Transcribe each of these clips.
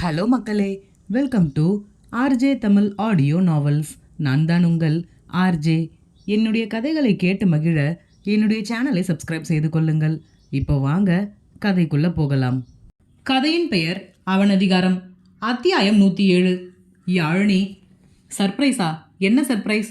Hello மக்களே welcome to RJ Tamil audio novels. நான் தான் உங்கள் ஆர்ஜே என்னுடைய கதைகளை கேட்டு மகிழ என்னுடைய சேனலை சப்ஸ்கிரைப் செய்து கொள்ளுங்கள். இப்போ வாங்க கதைக்குள்ளே போகலாம். கதையின் பெயர் அவன் அதிகாரம் அத்தியாயம் நூற்றி ஏழு யாழினி சர்ப்ரைஸா? என்ன சர்ப்ரைஸ்?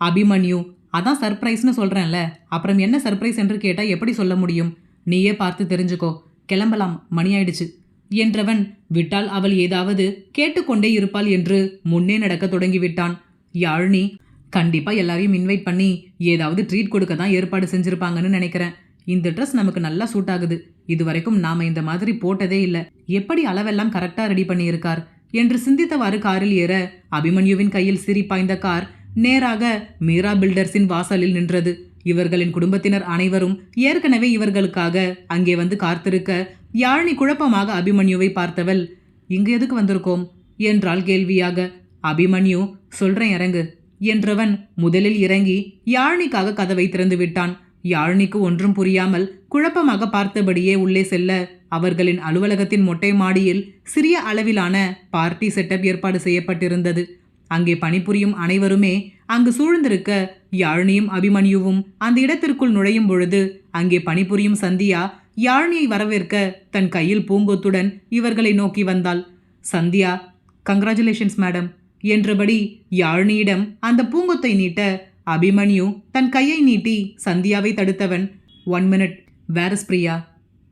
அபிமன்யு அதான் சர்ப்ரைஸ்னு சொல்கிறேன்ல அப்புறம் என்ன சர்ப்ரைஸ் என்று கேட்டால் எப்படி சொல்ல முடியும்? நீயே பார்த்து தெரிஞ்சுக்கோ. கிளம்பலாம். மணி ஆயிடுச்சு. என்றவன் விட்டால் அவள் ஏதாவது கேட்டுக்கொண்டே இருப்பாள் என்று முன்னே நடக்க தொடங்கிவிட்டான். யாழினி கண்டிப்பா எல்லாரையும் இன்வைட் பண்ணி ஏதாவது ட்ரீட் கொடுக்க தான் ஏற்பாடு செஞ்சிருப்பாங்கன்னு நினைக்கிறேன். இந்த ட்ரெஸ் நமக்கு நல்லா சூட் ஆகுது. இது வரைக்கும் நாம இந்த மாதிரி போட்டதே இல்லை. எப்படி அளவெல்லாம் கரெக்டா ரெடி பண்ணியிருக்கார்? என்று சிந்தித்தவாறு காரில் ஏற அபிமன்யுவின் கையில் சிரி பாய்ந்த கார் நேராக மீரா பில்டர்ஸின் வாசலில் நின்றது. இவர்களின் குடும்பத்தினர் அனைவரும் ஏற்கனவே இவர்களுக்காக அங்கே வந்து காத்திருக்க யாழினி குழப்பமாக அபிமன்யுவை பார்த்தவள் இங்கு எதுக்கு வந்திருக்கோம்? என்றாள் கேள்வியாக. அபிமன்யு சொல்றேன் இறங்கு என்றவன் முதலில் இறங்கி யாழினிக்காக கதவை திறந்து விட்டான். யாழினிக்கு ஒன்றும் புரியாமல் குழப்பமாக பார்த்தபடியே உள்ளே செல்ல அவர்களின் அலுவலகத்தின் மொட்டை மாடியில் சிறிய அளவிலான பார்ட்டி செட்டப் ஏற்பாடு செய்யப்பட்டிருந்தது. அங்கே பணிபுரியும் அனைவருமே அங்கு சூழ்ந்திருக்க யாழினியும் அபிமன்யுவும் அந்த இடத்திற்குள் நுழையும் பொழுது அங்கே பணிபுரியும் சந்தியா யாழினியை வரவேற்க தன் கையில் பூங்கொத்துடன் இவர்களை நோக்கி வந்தாள். சந்தியா கங்க்ராச்சுலேஷன்ஸ் மேடம் என்றபடி யாழினியிடம் அந்த பூங்கொத்தை நீட்ட அபிமன்யு தன் கையை நீட்டி சந்தியாவை தடுத்தவன் ஒன் மினிட் வேரஸ் பிரியா?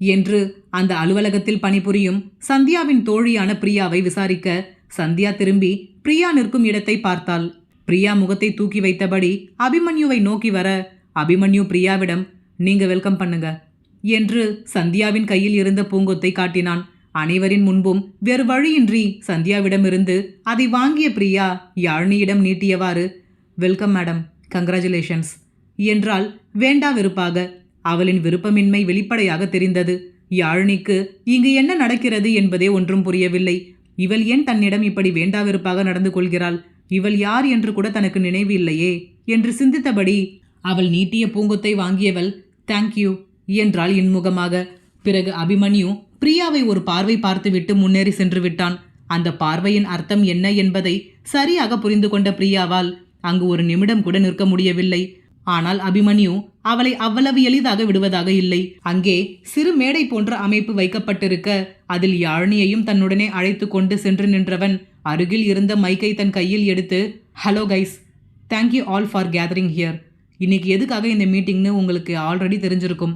என்று அந்த அலுவலகத்தில் பணிபுரியும் சந்தியாவின் தோழியான பிரியாவை விசாரிக்க சந்தியா திரும்பி பிரியா நிற்கும் இடத்தை பார்த்தாள். பிரியா முகத்தை தூக்கி வைத்தபடி அபிமன்யுவை நோக்கி வர அபிமன்யு பிரியாவிடம் நீங்க வெல்கம் பண்ணுங்க என்று சந்தியாவின் கையில் இருந்த பூங்கொத்தை காட்டினான். அனைவரின் முன்பும் வேறு வழியின்றி சந்தியாவிடமிருந்து அதை வாங்கிய பிரியா யாழ்னியிடம் நீட்டியவாறு வெல்கம் மேடம். கங்க்ராச்சுலேஷன்ஸ். என்றால் வேண்டா வெறுப்பாக அவளின் விருப்பமின்மை வெளிப்படையாக தெரிந்தது. யாழினிக்கு இங்கு என்ன நடக்கிறது என்பதே ஒன்றும் புரியவில்லை. இவள் ஏன் தன்னிடம் இப்படி வேண்டாவிருப்பாக நடந்து கொள்கிறாள்? இவள் யார் என்று கூட தனக்கு நினைவு இல்லையே என்று சிந்தித்தபடி அவள் நீட்டிய பூங்கொத்தை வாங்கியவள் தேங்க்யூ என்றாள் இன்முகமாக. பிறகு அபிமன்யு பிரியாவை ஒரு பார்வை பார்த்துவிட்டு முன்னேறி சென்று விட்டான். அந்த பார்வையின் அர்த்தம் என்ன என்பதை சரியாக புரிந்து கொண்ட பிரியாவால் அங்கு ஒரு நிமிடம் கூட நிற்க முடியவில்லை. ஆனால் அபிமன்யு அவளை அவ்வளவு எளிதாக விடுவதாக இல்லை. அங்கே சிறு மேடை போன்ற அமைப்பு வைக்கப்பட்டிருக்க அதில் யாழினியையும் தன்னுடனே அழைத்து கொண்டு சென்று நின்றவன் அருகில் இருந்த மைக்கை தன் கையில் எடுத்து hello guys thank you all for gathering here இன்னைக்கு எதுக்காக இந்த மீட்டிங்னு உங்களுக்கு ஆல்ரெடி தெரிஞ்சிருக்கும்.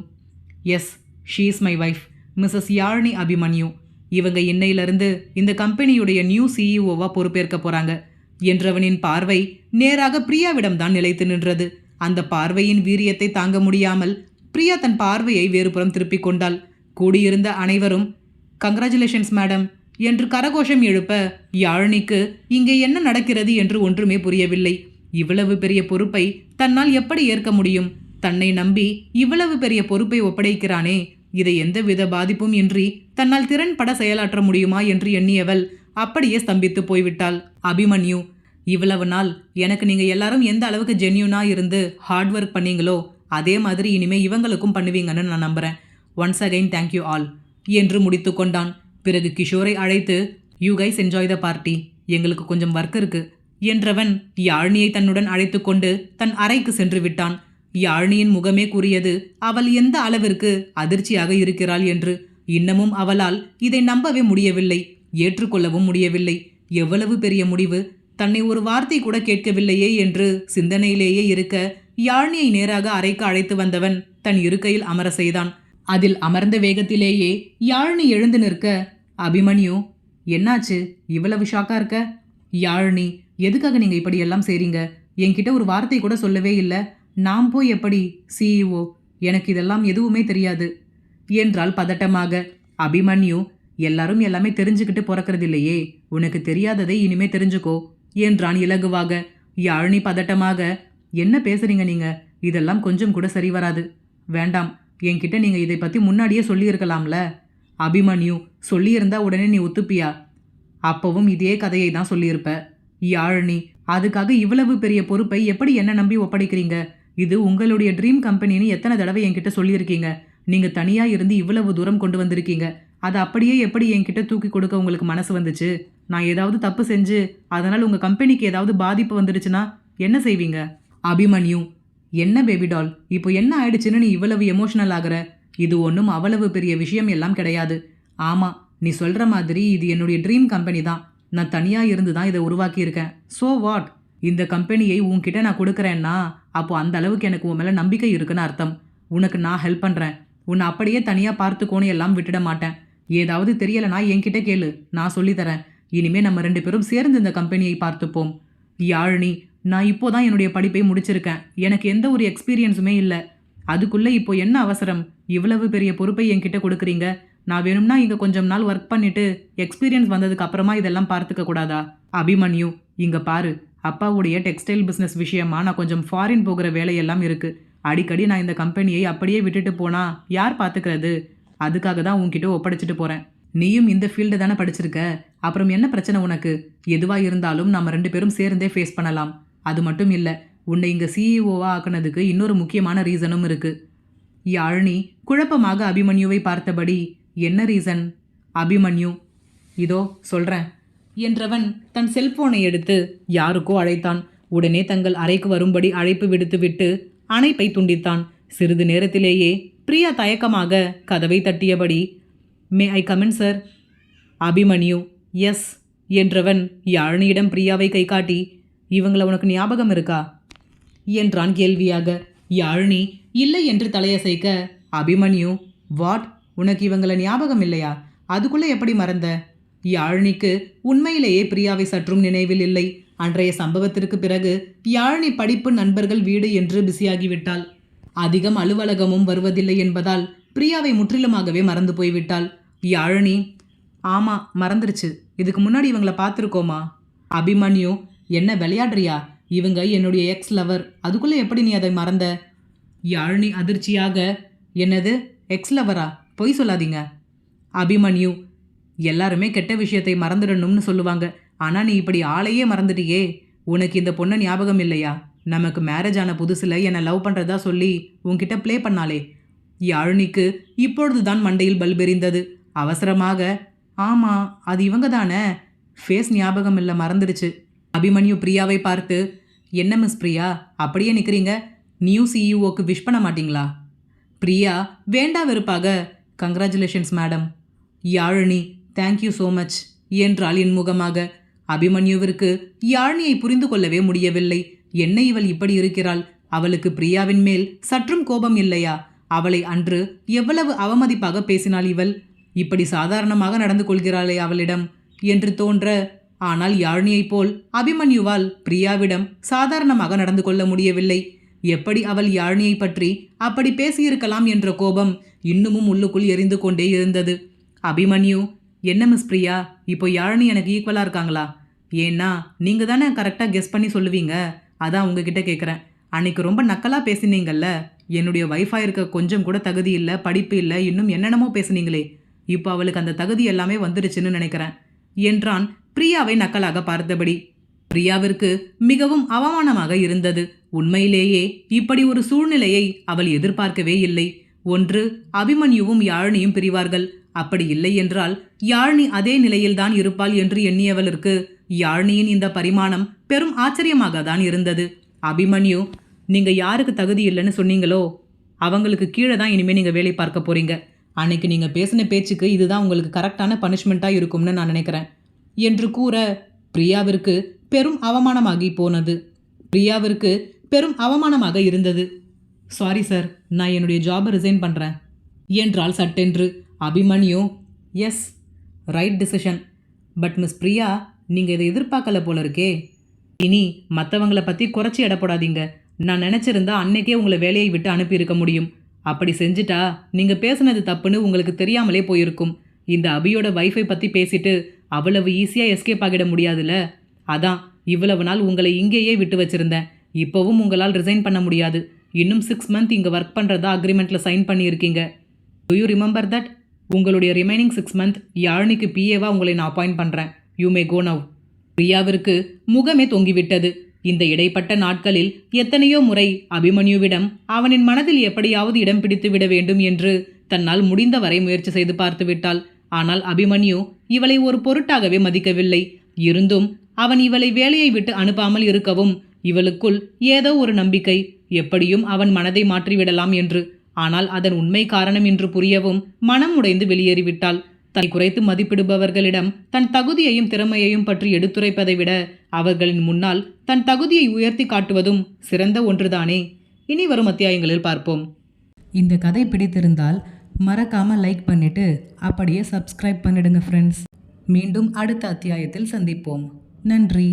Yes she is my wife missus Yazhini Abhimanyu இவங்க இன்னையிலிருந்து இந்த கம்பெனியுடைய நியூ சிஇஓவா பொறுப்பேற்க போகிறாங்க என்றவனின் பார்வை நேராக பிரியாவிடம் தான் நிலைத்து நின்றது. அந்த பார்வையின் வீரியத்தை தாங்க முடியாமல் பிரியா தன் பார்வையை வேறுபுறம் திருப்பிக் கொண்டாள். கூடியிருந்த அனைவரும் கங்க்ராச்சுலேஷன்ஸ் மேடம் என்று கரகோஷம் எழுப்ப யாழினிக்கு இங்கே என்ன நடக்கிறது? என்று ஒன்றுமே புரியவில்லை. இவ்வளவு பெரிய பொறுப்பை தன்னால் எப்படி ஏற்க முடியும்? தன்னை நம்பி இவ்வளவு பெரிய பொறுப்பை ஒப்படைக்கிறானே. இதை எந்தவித பாதிப்பும் இன்றி தன்னால் திறன்பட செயலாற்ற முடியுமா? என்று எண்ணியவள் அப்படியே ஸ்தம்பித்து போய்விட்டாள். அபிமன்யு இவ்வளவு நாள் எனக்கு நீங்கள் எல்லாரும் எந்த அளவுக்கு ஜென்யூனா இருந்து ஹார்ட் ஒர்க் பண்ணீங்களோ அதே மாதிரி இனிமே இவங்களுக்கும் பண்ணுவீங்கன்னு நான் நம்புறேன். ஒன்ஸ் அகைன் தேங்க்யூ ஆல் என்று முடித்து கொண்டான். பிறகு கிஷோரை அழைத்து you guys enjoy the party எங்களுக்கு கொஞ்சம் ஒர்க் இருக்கு. என்றவன் யாழ்னியை தன்னுடன் அழைத்து கொண்டு தன் அறைக்கு சென்று விட்டான். யாழ்னியின் முகமே கூறியது அவள் எந்த அளவிற்கு அதிர்ச்சியாக இருக்கிறாள் என்று இன்னமும் அவளால் இதை நம்பவே முடியவில்லை ஏற்றுக்கொள்ளவும் முடியவில்லை. எவ்வளவு பெரிய முடிவு. தன்னை ஒரு வார்த்தை கூட கேட்கவில்லையே என்று சிந்தனையிலேயே இருக்க யாழ்னியை நேராக அறைக்கு அழைத்து வந்தவன் தன் இருக்கையில் அமர செய்தான். அதில் அமர்ந்த வேகத்திலேயே யாழ்னி எழுந்து நிற்க அபிமன்யு என்னாச்சு? இவ்வளவு ஷாக்கா இருக்க? யாழினி எதுக்காக நீங்கள் இப்படி எல்லாம் என்கிட்ட ஒரு வார்த்தை கூட சொல்லவே இல்லை. நாம் போய் எப்படி சிஇஓ எனக்கு இதெல்லாம் எதுவுமே தெரியாது. என்றால் பதட்டமாக. அபிமன்யு எல்லாரும் எல்லாமே தெரிஞ்சுக்கிட்டு பிறக்கிறதில்லையே. உனக்கு தெரியாததை இனிமே தெரிஞ்சுக்கோ என்றான் இலகுவாக. யாழினி பதட்டமாக. என்ன பேசுறீங்க நீங்க? இதெல்லாம் கொஞ்சம் கூட சரி வராது. வேண்டாம். என்கிட்ட நீங்க இதை பத்தி முன்னாடியே சொல்லியிருக்கலாம்ல? அபிமன்யு சொல்லியிருந்தா உடனே நீ ஒத்துப்பியா? அப்பவும் இதே கதையை தான் சொல்லியிருப்ப. யாழினி அதுக்காக இவ்வளவு பெரிய பொறுப்பை எப்படி என்ன நம்பி ஒப்படைக்கிறீங்க? இது உங்களுடைய ட்ரீம் கம்பெனின்னு எத்தனை தடவை என்கிட்ட சொல்லியிருக்கீங்க? நீங்க தனியா இருந்து இவ்வளவு தூரம் கொண்டு வந்திருக்கீங்க. அதை அப்படியே எப்படி என்கிட்ட தூக்கி கொடுக்க உங்களுக்கு மனசு வந்துச்சு? நான் ஏதாவது தப்பு செஞ்சு அதனால் உங்கள் கம்பெனிக்கு ஏதாவது பாதிப்பு வந்துடுச்சுன்னா என்ன செய்வீங்க? அபிமன்யு என்ன பேபி டால் இப்போ என்ன ஆயிடுச்சுன்னு நீ இவ்வளவு எமோஷனல் ஆகுற? இது ஒன்றும் அவ்வளவு பெரிய விஷயம் எல்லாம் கிடையாது. ஆமாம் நீ சொல்கிற மாதிரி இது என்னுடைய ட்ரீம் கம்பெனி தான். நான் தனியாக இருந்து தான் இதை உருவாக்கியிருக்கேன். ஸோ வாட் இந்த கம்பெனியை உன்கிட்ட நான் கொடுக்குறேன்னா அப்போ அந்த அளவுக்கு எனக்கு உன் மேலே நம்பிக்கை இருக்குன்னு அர்த்தம். உனக்கு நான் ஹெல்ப் பண்ணுறேன் உன்னை அப்படியே தனியாக பார்த்துக்கோன்னு எல்லாம் விட்டுட மாட்டேன். ஏதாவது தெரியலைனா என்கிட்ட கேளு. நான் சொல்லித்தரேன். இனிமே நம்ம ரெண்டு பேரும் சேர்ந்து இந்த கம்பெனியை பார்த்துப்போம். யாழினி நான் இப்போ தான் என்னுடைய படிப்பை முடிச்சிருக்கேன். எனக்கு எந்த ஒரு எக்ஸ்பீரியன்ஸுமே இல்லை. அதுக்குள்ளே இப்போ என்ன அவசரம்? இவ்வளவு பெரிய பொறுப்பை என்கிட்ட கொடுக்குறீங்க. நான் வேணும்னா இங்கே கொஞ்சம் நாள் ஒர்க் பண்ணிட்டு எக்ஸ்பீரியன்ஸ் வந்ததுக்கு அப்புறமா இதெல்லாம் பார்த்துக்க கூடாதா? அபிமன்யு இங்கே பாரு. அப்பாவுடைய டெக்ஸ்டைல் பிஸ்னஸ் விஷயமா நான் கொஞ்சம் ஃபாரின் போகிற வேலையெல்லாம் இருக்கு. அடிக்கடி நான் இந்த கம்பெனியை அப்படியே விட்டுட்டு போனா யார் பார்த்துக்கிறது அதுக்காக தான் உன்கிட்ட ஒப்படைச்சிட்டு போகிறேன் நீயும் இந்த ஃபீல்டு தானே படிச்சிருக்க? அப்புறம் என்ன பிரச்சனை உனக்கு? எதுவாக இருந்தாலும் நம்ம ரெண்டு பேரும் சேர்ந்தே ஃபேஸ் பண்ணலாம். அது மட்டும் இல்லை உன்னை இங்கே சிஇஓவாக ஆக்குனதுக்கு இன்னொரு முக்கியமான ரீசனும் இருக்கு. யாழினி குழப்பமாக அபிமன்யுவை பார்த்தபடி என்ன ரீசன் அபிமன்யு. இதோ சொல்கிறேன் என்றவன் தன் செல்போனை எடுத்து யாருக்கோ அழைத்தான். உடனே தங்கள் அறைக்கு வரும்படி அழைப்பு விடுத்துவிட்டு அணைப்பை துண்டித்தான். சிறிது நேரத்திலேயே பிரியா தயக்கமாக கதவை தட்டியபடி may I come in sir Abhimanyu yes என்றவன் யாழினியிடம் பிரியாவை கை காட்டி இவங்கள உனக்கு ஞாபகம் இருக்கா? என்றான் கேள்வியாக. யாழினி இல்லை என்று தலையசைக்க அபிமன்யு வாட் உனக்கு இவங்களை ஞாபகம் இல்லையா? அதுக்குள்ளே எப்படி மறந்த? யாழினிக்கு உண்மையிலேயே பிரியாவை சற்றும் நினைவில் இல்லை. அன்றைய சம்பவத்திற்கு பிறகு யாழினி படிப்பு நண்பர்கள் வீடு என்று பிஸியாகிவிட்டாள் அதிகம் அலுவலகமும் வருவதில்லை என்பதால் பிரியாவை முற்றிலுமாகவே மறந்து போய்விட்டாள் யாழினி ஆமா மறந்துருச்சு. இதுக்கு முன்னாடி இவங்களை பார்த்துருக்கோமா? அபிமன்யு என்ன விளையாடுறியா? இவங்க என்னுடைய எக்ஸ் லவர். அதுக்குள்ளே எப்படி நீ அதை மறந்த? யாழினி அதிர்ச்சியாக என்னது? எக்ஸ் லவரா? பொய் சொல்லாதீங்க. அபிமன்யு எல்லாருமே கெட்ட விஷயத்தை மறந்துடணும்னு சொல்லுவாங்க. ஆனா நீ இப்படி ஆளையே மறந்துட்டியே. உனக்கு இந்த பொண்ணை ஞாபகம் இல்லையா? நமக்கு மேரேஜ் ஆன புதுசில் என்னை லவ் பண்ணுறதா சொல்லி உன்கிட்ட ப்ளே பண்ணாளே. யாழினிக்கு இப்பொழுதுதான் மண்டையில் பல்பெறிந்தது அவசரமாக ஆமாம் அது இவங்க தானே? ஃபேஸ் ஞாபகம் இல்லை மறந்துடுச்சு. அபிமன்யு பிரியாவை பார்த்து என்ன மிஸ் பிரியா? அப்படியே நிற்கிறீங்க நியூ சிஇஓக்கு விஷ் பண்ண மாட்டீங்களா? பிரியா வேண்டா வெறுப்பாக congratulations madam Yazhini thank you so much என்றாள் இன்முகமாக அபிமன்யுவிற்கு யாழினியை புரிந்து கொள்ளவே முடியவில்லை. என்ன இவள் இப்படி இருக்கிறாள்? அவளுக்கு பிரியாவின் மேல் சற்றும் கோபம் இல்லையா? அவளை அன்று எவ்வளவு அவமதிப்பாக பேசினாள் இவள்? இப்படி சாதாரணமாக நடந்து கொள்கிறாளே அவளிடம் என்று தோன்ற ஆனால் யாழினியைப் போல் அபிமன்யுவால் பிரியாவிடம் சாதாரணமாக நடந்து கொள்ள முடியவில்லை. எப்படி அவள் யாழினியை பற்றி அப்படி பேசியிருக்கலாம் என்ற கோபம் இன்னமும் உள்ளுக்குள் எரிந்து கொண்டே இருந்தது. அபிமன்யு என்ன மிஸ் பிரியா? இப்போ யாழினி எனக்கு ஈக்குவலாக இருக்காங்களா? ஏன்னா நீங்கள் தானே கரெக்டாக கெஸ் பண்ணி சொல்லுவீங்க. அதான் உங்ககிட்ட கேட்குறேன் அன்னைக்கு ரொம்ப நக்கலாக பேசினீங்கல்ல? என்னுடைய வைஃபாக இருக்க கொஞ்சம் கூட தகுதி இல்லை படிப்பு இல்லை இன்னும் என்னென்னமோ பேசுனீங்களே. இப்போ அவளுக்கு அந்த தகுதி எல்லாமே வந்துடுச்சுன்னு நினைக்கிறேன் என்றான் பிரியாவை நக்கலாக பார்த்தபடி. பிரியாவிற்கு மிகவும் அவமானமாக இருந்தது. உண்மையிலேயே இப்படி ஒரு சூழ்நிலையை அவள் எதிர்பார்க்கவே இல்லை. ஒன்று அபிமன்யுவும் யாழினியும் பிரிவார்கள். அப்படி இல்லை என்றால் யாழினி அதே நிலையில்தான் இருப்பாள் என்று எண்ணியவளுக்கு யாழினியின் இந்த பரிமாணம் பெரும் ஆச்சரியமாக தான் இருந்தது. அபிமன்யு நீங்க யாருக்கு தகுதி இல்லைன்னு சொன்னீங்களோ அவங்களுக்கு கீழே தான் இனிமேல் நீங்கள் வேலை பார்க்க போறீங்க. அன்னைக்கு நீங்கள் பேசின பேச்சுக்கு இதுதான் உங்களுக்கு கரெக்டான பனிஷ்மெண்ட்டாக இருக்கும்னு நான் நினைக்கிறேன் என்று கூற பிரியாவிற்கு பெரும் அவமானமாகி போனது. பிரியாவிற்கு பெரும் அவமானமாக இருந்தது. சாரி சார் நான் என்னுடைய ஜாபை ரிசைன் பண்ணுறேன் என்றால் சட்டென்று. Abhimanyu. Yes right decision but miss Priya நீங்கள் இதை எதிர்பார்க்கல போல இருக்கே. இனி மற்றவங்கள பற்றி குறைச்சி எடப்படாதீங்க. நான் நினச்சிருந்தா அன்னைக்கே உங்களை வேலையை விட்டு அனுப்பியிருக்க முடியும். அப்படி செஞ்சுட்டா நீங்கள் பேசுனது தப்புன்னு உங்களுக்கு தெரியாமலே போயிருக்கும். இந்த அபியோட வைஃபை பற்றி பேசிட்டு அவ்வளவு ஈஸியாக எஸ்கேப் ஆகிட முடியாதுல்ல? அதான். இவ்வளவு நாள் உங்களை இங்கேயே விட்டு வச்சிருந்தேன். இப்போவும் உங்களால் ரிசைன் பண்ண முடியாது. இன்னும் சிக்ஸ் மந்த் இங்கே ஒர்க் பண்ணுறதா அக்ரிமெண்ட்டில் சைன் பண்ணியிருக்கீங்க. டு யூ ரிமெம்பர் தட் உங்களுடைய ரிமைனிங் சிக்ஸ் மந்த் யாழினிக்கு பிஏவா உங்களை நான் அப்பாயிண்ட் பண்ணுறேன் யூ மே கோ நவ் பிரியாவிற்கு முகமே தொங்கிவிட்டது. இந்த இடைப்பட்ட நாட்களில் எத்தனையோ முறை அபிமன்யுவிடம் அவனின் மனதில் எப்படியாவது இடம் பிடித்து விட வேண்டும் என்று தன்னால் முடிந்தவரை முயற்சி செய்து பார்த்துவிட்டாள் ஆனால் அபிமன்யு இவளை ஒரு பொருட்டாகவே மதிக்கவில்லை. இருந்தும் அவன் இவளை வேலையை விட்டு அனுப்பாமல் இருக்கவும் இவளுக்குள் ஏதோ ஒரு நம்பிக்கை. எப்படியும் அவன் மனதை மாற்றிவிடலாம் என்று. ஆனால் அதன் உண்மை காரணம் என்று புரியவும் மனம் உடைந்து வெளியேறிவிட்டாள். தன்னை குறைத்து மதிப்பிடுபவர்களிடம் தன் தகுதியையும் திறமையையும் பற்றி எடுத்துரைப்பதை விட அவர்களின் முன்னால் தன் தகுதியை உயர்த்தி காட்டுவதும் சிறந்த ஒன்றுதானே? இனி வரும் அத்தியாயங்களில் பார்ப்போம். இந்த கதை பிடித்திருந்தால் மறக்காம லைக் பண்ணிட்டு அப்படியே சப்ஸ்கிரைப் பண்ணிடுங்க ஃப்ரெண்ட்ஸ் மீண்டும் அடுத்த அத்தியாயத்தில் சந்திப்போம். நன்றி.